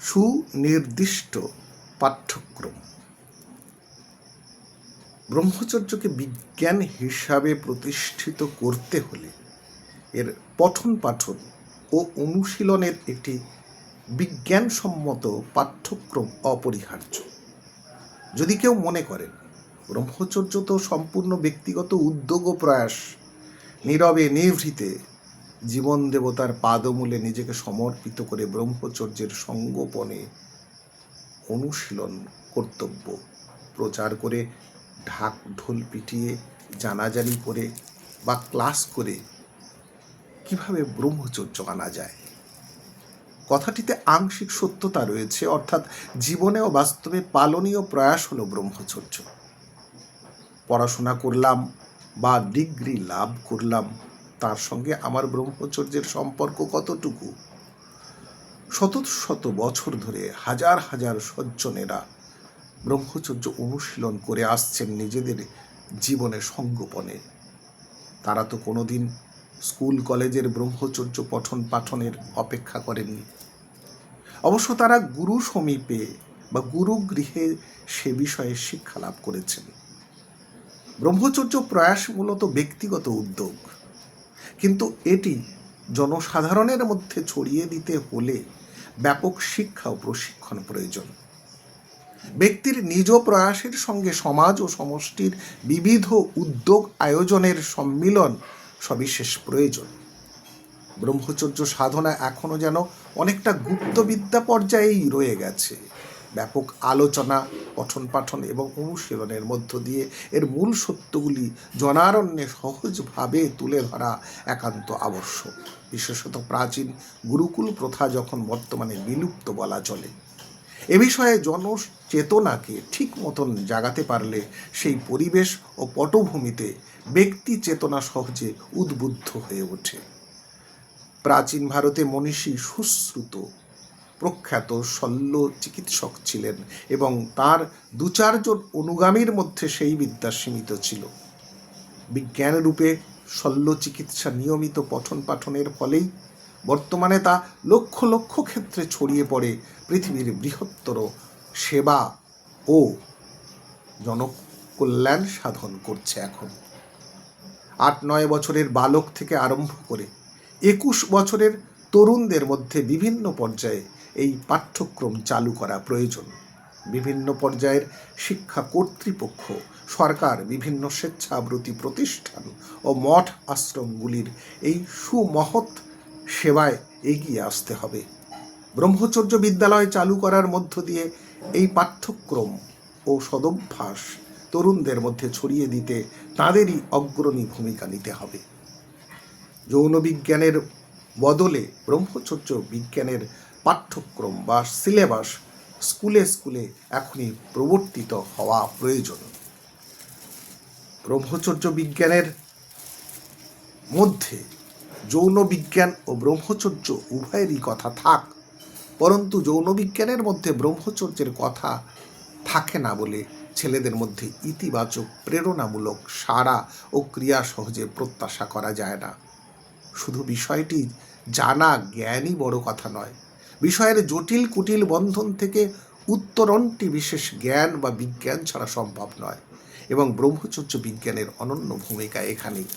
সুনির্দিষ্ট পাঠ্যক্রম। ব্রহ্মচর্যকে বিজ্ঞান হিসাবে প্রতিষ্ঠিত করতে হলে এর পঠন পাঠন ও অনুশীলনের একটি বিজ্ঞানসম্মত পাঠ্যক্রম অপরিহার্য। যদি কেউ মনে করেন, ব্রহ্মচর্য তো সম্পূর্ণ ব্যক্তিগত উদ্যোগ ও প্রয়াস, নীরবে নিভৃতে জীবন দেবতার পাদমূলে নিজেকে সমর্পিত করে ব্রহ্মচর্যের সঙ্গোপনে অনুশীলন, কর্তব্য প্রচার করে ঢাক ঢোল পিটিয়ে, জানাজানি করে বা ক্লাস করে কীভাবে ব্রহ্মচর্য আনা যায়? কথাটিতে আংশিক সত্যতা রয়েছে, অর্থাৎ জীবনে ও বাস্তবে পালনীয় প্রয়াস হলো ব্রহ্মচর্য। পড়াশোনা করলাম বা ডিগ্রি লাভ করলাম তার সঙ্গে আমার ব্রহ্মচর্যের সম্পর্ক কতটুকু? শত শত বছর ধরে হাজার হাজার সজ্জনেরা ব্রহ্মচর্য অনুশীলন করে আসছেন নিজেদের জীবনে সঙ্গোপনে। তারা তো কোনোদিন স্কুল, কলেজের ব্রহ্মচর্য পঠন পাঠনের অপেক্ষা করেননি। অবশ্য তারা গুরু সমীপে বা গুরু গৃহে সে বিষয়ে শিক্ষা লাভ করেছেন। ব্রহ্মচর্য প্রয়াস মূলত ব্যক্তিগত উদ্যোগ। কিন্তু এটি জনসাধারণের মধ্যে ছড়িয়ে দিতে হলে ব্যাপক শিক্ষা ও প্রশিক্ষণ প্রয়োজন। ব্যক্তির নিজ প্রয়াসের সঙ্গে সমাজ ও সমষ্টির বিবিধ উদ্যোগ আয়োজনের সম্মিলন সবিশেষ প্রয়োজন। ব্রহ্মচর্য সাধনা এখনও যেন অনেকটা গুপ্তবিদ্যা পর্যায়েই রয়ে গেছে। ব্যাপক আলোচনা পঠন পাঠন এবং অনুশীলনের মধ্য দিয়ে এর মূল সত্যগুলি জনারণ্যে সহজভাবে তুলে ধরা একান্ত আবশ্যক। বিশেষত প্রাচীন গুরুকুল প্রথা যখন বর্তমানে বিলুপ্ত বলা চলে, এ বিষয়ে জনচেতনাকে ঠিক মতন জাগাতে পারলে সেই পরিবেশ ও পটভূমিতে ব্যক্তি চেতনা সহজে উদ্বুদ্ধ হয়ে ওঠে। প্রাচীন ভারতে মনীষী সুশ্রুত প্রখ্যাত শল্য চিকিৎসক ছিলেন এবং তার দু চারজন অনুগামীর মধ্যে সেই বিদ্যা সীমিত ছিল। বিজ্ঞান রূপে শল্য চিকিৎসা নিয়মিত পঠন পাঠনের ফলেই বর্তমানে তা লক্ষ লক্ষ ক্ষেত্রে ছড়িয়ে পড়ে পৃথিবীর বৃহত্তর সেবা ও জনকল্যাণ সাধন করছে এখন। আট নয় বছরের বালক থেকে আরম্ভ করে একুশ বছরের তরুণদের মধ্যে বিভিন্ন পর্যায়ে এই পাঠ্যক্রম চালু করা প্রয়োজন। বিভিন্ন পর্যায়ের শিক্ষা কর্তৃপক্ষ, সরকার, বিভিন্ন স্বেচ্ছাবৃত্তি প্রতিষ্ঠান ও মঠ আশ্রমগুলির এই সুমহৎ সেবায় এগিয়ে আসতে হবে। ব্রহ্মচর্য বিদ্যালয় চালু করার মধ্য দিয়ে এই পাঠ্যক্রম ও সদভ্যাস তরুণদের মধ্যে ছড়িয়ে দিতে তাঁদেরই অগ্রণী ভূমিকা নিতে হবে। যৌন বিজ্ঞানের বদলে ব্রহ্মচর্য বিজ্ঞানের পাঠ্যক্রম বা সিলেবাস স্কুলে স্কুলে এখনই প্রবর্তিত হওয়া প্রয়োজন। ব্রহ্মচর্য বিজ্ঞানের মধ্যে যৌন বিজ্ঞান ও ব্রহ্মচর্য উভয়েরই কথা থাক, পরন্তু যৌন বিজ্ঞানের মধ্যে ব্রহ্মচর্যের কথা থাকে না বলে ছেলেদের মধ্যে ইতিবাচক প্রেরণামূলক সারা ও ক্রিয়া সহজে প্রত্যাশা করা যায় না। শুধু বিষয়টি জানা জ্ঞানই বড় কথা নয় বিষয়ের জটিল কুটিল বন্ধন থেকে উত্তরণটি বিশেষ জ্ঞান বা বিজ্ঞান ছাড়া সম্ভব নয় এবং ব্রহ্মচর্য বিজ্ঞানের অনন্য ভূমিকা এখানেই।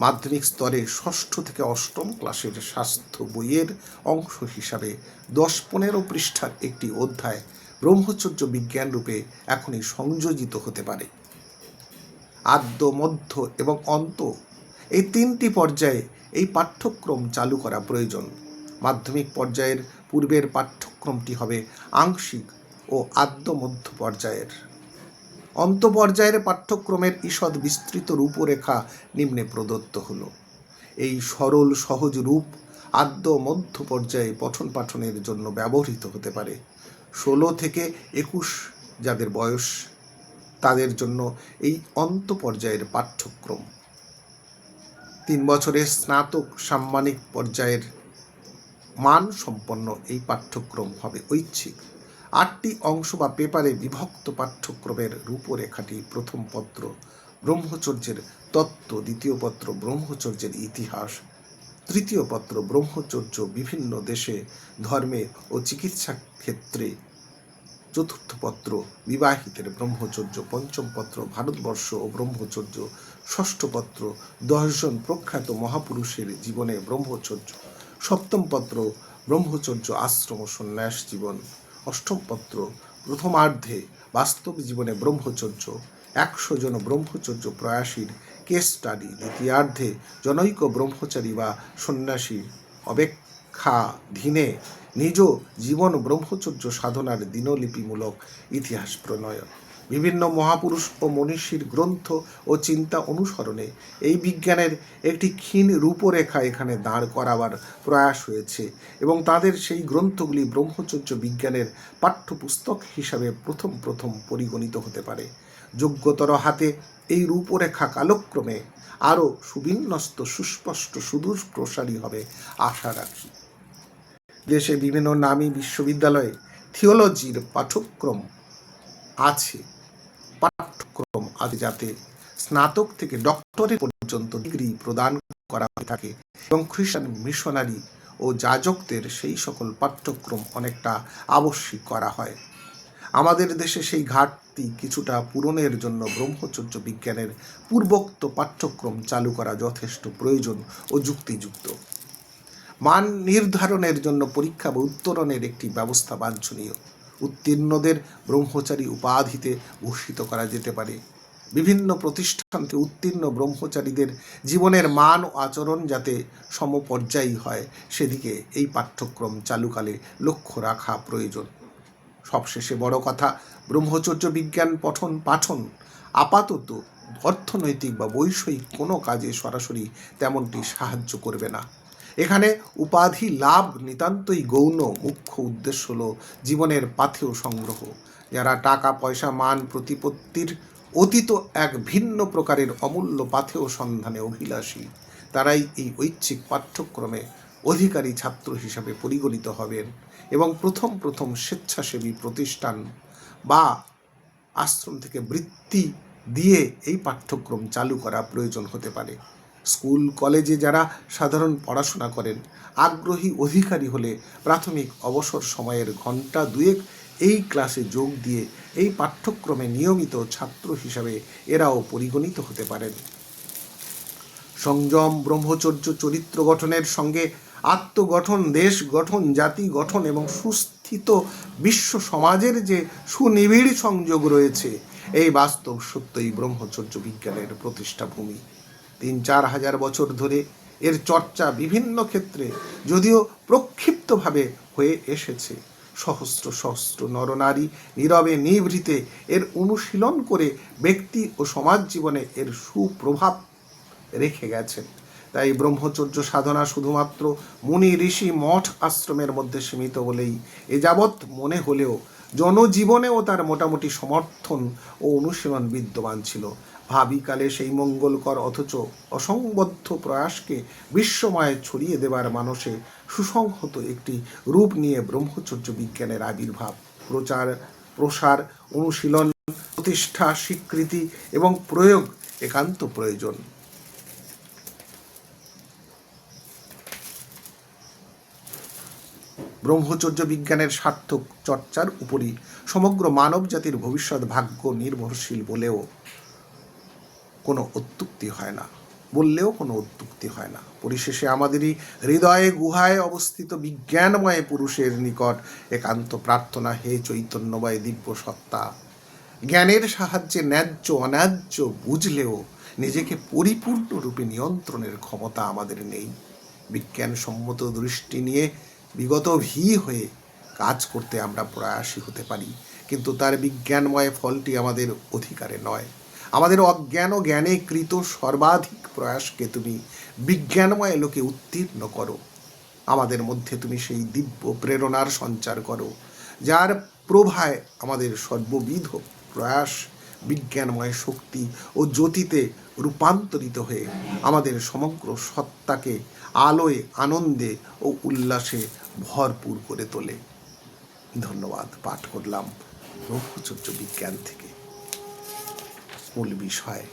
মাধ্যমিক স্তরে ষষ্ঠ থেকে অষ্টম ক্লাসের স্বাস্থ্য বইয়ের অংশ হিসাবে দশ পনেরো পৃষ্ঠার একটি অধ্যায় ব্রহ্মচর্য বিজ্ঞান রূপে এখনই সংযোজিত হতে পারে। আদ্য, মধ্য এবং অন্ত এই তিনটি পর্যায়ে এই পাঠ্যক্রম চালু করা প্রয়োজন। মাধ্যমিক পর্যায়ের পূর্বের পাঠ্যক্রমটি হবে আংশিক ও আদ্য মধ্য পর্যায়ের। অন্ত পর্যায়ের পাঠ্যক্রমের ঈষৎ বিস্তৃত রূপরেখা নিম্নে প্রদত্ত হলো। এই সরল সহজ রূপ আদ্য মধ্য পর্যায়ে পঠন পাঠনের জন্য ব্যবহৃত হতে পারে। ষোলো থেকে একুশ যাদের বয়স, তাদের জন্য এই অন্ত পর্যায়ের পাঠ্যক্রম। তিন বছরের স্নাতক সাম্মানিক পর্যায়ের মান সম্পন্ন এই পাঠ্যক্রম হবে ঐচ্ছিক। আটটি অংশ বা পেপারে বিভক্ত পাঠ্যক্রমের রূপরেখাটি প্রথম পত্র, ব্রহ্মচর্যের তত্ত্ব, দ্বিতীয় পত্র, ব্রহ্মচর্যের ইতিহাস, তৃতীয় পত্র, ব্রহ্মচর্য, বিভিন্ন দেশে ধর্মে ও চিকিৎসা ক্ষেত্রে, চতুর্থ পত্র, বিবাহিতের ব্রহ্মচর্য, পঞ্চম পত্র, ভারতবর্ষ ও ব্রহ্মচর্য, ষষ্ঠ পত্র, দশজন প্রখ্যাত মহাপুরুষের জীবনে ব্রহ্মচর্য সপ্তম পত্র, ব্রহ্মচর্য, আশ্রম সন্ন্যাস জীবন। অষ্টম পত্র, প্রথমার্ধে, বাস্তব জীবনে ব্রহ্মচর্য। একশো জন ব্রহ্মচর্য প্রয়াসীর কেস স্টাডি দ্বিতীয়ার্ধে, জনৈক ব্রহ্মচারী বা সন্ন্যাসীর অপেক্ষাধীনে নিজ জীবন ব্রহ্মচর্য সাধনার দিনলিপিমূলক ইতিহাস প্রণয়ন। বিভিন্ন মহাপুরুষ ও মনীষীর গ্রন্থ ও চিন্তা অনুসরণে এই বিজ্ঞানের একটি ক্ষীণ রূপরেখা এখানে দাঁড় করাবার প্রয়াস হয়েছে এবং তাদের সেই গ্রন্থগুলি ব্রহ্মচর্য বিজ্ঞানের পাঠ্যপুস্তক হিসাবে প্রথম প্রথম পরিগণিত হতে পারে। যোগ্যতর হাতে এই রূপরেখা কালক্রমে আরও সুবিন্যস্ত, সুস্পষ্ট, সুদূর প্রসারী হবে আশা রাখি। দেশে বিভিন্ন নামী বিশ্ববিদ্যালয়ে থিওলজির পাঠ্যক্রম আছে। পাঠ্যক্রম আছে যাতে স্নাতক থেকে ডক্টরেট পর্যন্ত ডিগ্রি প্রদান করা হয়ে থাকে এবং খ্রিস্টান মিশনারি ও যাজকদের সেই সকল পাঠ্যক্রম অনেকটা আবশ্যিক করা হয়। আমাদের দেশে সেই ঘাটতি কিছুটা পূরণের জন্য ব্রহ্মচর্য বিজ্ঞানের পূর্বোক্ত পাঠ্যক্রম চালু করা যথেষ্ট প্রয়োজন ও যুক্তিযুক্ত। মান নির্ধারণের জন্য পরীক্ষা বা উত্তরণের একটি ব্যবস্থা বাঞ্ছনীয়। উত্তীর্ণদের ব্রহ্মচারী উপাধিতে ভূষিত করা যেতে পারে। বিভিন্ন প্রতিষ্ঠান থেকে উত্তীর্ণ ব্রহ্মচারীদের জীবনের মান ও আচরণ যাতে সমপর্যায়ী হয়, সেদিকে এই পাঠ্যক্রম চালুকালে লক্ষ্য রাখা প্রয়োজন। সবশেষে বড় কথা, ব্রহ্মচর্য বিজ্ঞান পঠন পাঠন আপাতত অর্থনৈতিক বা বৈষয়িক কোনো কাজে সরাসরি তেমনটি সাহায্য করবে না। এখানে উপাধি লাভ নিতান্তই গৌণ মুখ্য উদ্দেশ্য হল জীবনের পাথেয় সংগ্রহ। যারা টাকা, পয়সা, মান, প্রতিপত্তির অতীত এক ভিন্ন প্রকারের অমূল্য পাথেয় সন্ধানে অভিলাষী, তারাই এই ঐচ্ছিক পাঠ্যক্রমে অধিকারী ছাত্র হিসাবে পরিগণিত হবেন এবং প্রথম প্রথম স্বেচ্ছাসেবী প্রতিষ্ঠান বা আশ্রম থেকে বৃত্তি দিয়ে এই পাঠ্যক্রম চালু করা প্রয়োজন হতে পারে। স্কুল, কলেজে যারা সাধারণ পড়াশোনা করেন, আগ্রহী অধিকারী হলে প্রাথমিক অবসর সময়ের ঘণ্টা দুয়েক এই ক্লাসে যোগ দিয়ে এই পাঠ্যক্রমে নিয়মিত ছাত্র হিসাবে এরাও পরিগণিত হতে পারেন। সংযম, ব্রহ্মচর্য, চরিত্র গঠনের সঙ্গে আত্মগঠন, দেশ গঠন, জাতি গঠন এবং সুস্থিত বিশ্ব সমাজের যে সুনিবিড় সংযোগ রয়েছে, এই বাস্তব সত্যই ব্রহ্মচর্য বিজ্ঞানের প্রতিষ্ঠা ভূমি তিন চার হাজার বছর ধরে এর চর্চা বিভিন্ন ক্ষেত্রে যদিও প্রক্ষিপ্তভাবে হয়ে এসেছে। সহস্র সহস্র নরনারী নীরবে নিভৃতে এর অনুশীলন করে ব্যক্তি ও সমাজ জীবনে এর সুপ্রভাব রেখে গেছেন। তাই ব্রহ্মচর্য সাধনা শুধুমাত্র মুনি, ঋষি, মঠ আশ্রমের মধ্যে সীমিত বলেই এ যাবৎ মনে হলেও জনজীবনেও তার মোটামুটি সমর্থন ও অনুশীলন বিদ্যমান ছিল। ভাবিকালে সেই মঙ্গলকর অথচ অসংবদ্ধ প্রয়াসকে বিশ্বময় ছড়িয়ে দেবার মানসে সুসংহত একটি রূপ নিয়ে ব্রহ্মচর্য বিজ্ঞানের আবির্ভাব। প্রচার, প্রসার, অনুশীলন, প্রতিষ্ঠা, স্বীকৃতি এবং প্রয়োগ একান্ত প্রয়োজন। ব্রহ্মচর্য বিজ্ঞানের সার্থক চর্চার উপরই সমগ্র মানব জাতির ভবিষ্যৎ ভাগ্য নির্ভরশীল বলেও কোনো অত্যুক্তি হয় না, বললেও কোনো অত্যুক্তি হয় না। পরিশেষে আমাদেরই হৃদয়ে, গুহায় অবস্থিত বিজ্ঞানময় পুরুষের নিকট একান্ত প্রার্থনা, হে চৈতন্যময় দিব্য সত্তা। জ্ঞানের সাহায্যে ন্যায্য, অন্যায্য বুঝলেও নিজেকে পরিপূর্ণরূপে নিয়ন্ত্রণের ক্ষমতা আমাদের নেই। বিজ্ঞানসম্মত দৃষ্টি নিয়ে বিগত ভি হয়ে কাজ করতে আমরা প্রয়াসী হতে পারি, কিন্তু তার বিজ্ঞানময় ফলটি আমাদের অধিকারে নয়। আমাদের অজ্ঞান ও জ্ঞানে কৃত সর্বাধিক প্রয়াসকে তুমি বিজ্ঞানময় লোকে উত্তীর্ণ করো। আমাদের মধ্যে তুমি সেই দিব্য প্রেরণার সঞ্চার করো, যার প্রভায় আমাদের সর্ববিধ প্রয়াস বিজ্ঞানময় শক্তি ও জ্যোতিতে রূপান্তরিত হয়ে আমাদের সমগ্র সত্তাকে আলোয়, আনন্দে ও উল্লাসে ভরপুর করে তোলে। ধন্যবাদ পাঠ করলাম ব্রহ্মচর্য বিজ্ঞান থেকে। মূল বিষয়।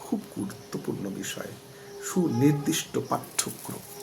খুব গুরুত্বপূর্ণ বিষয়। সুনির্দিষ্ট পাঠ্যক্রম।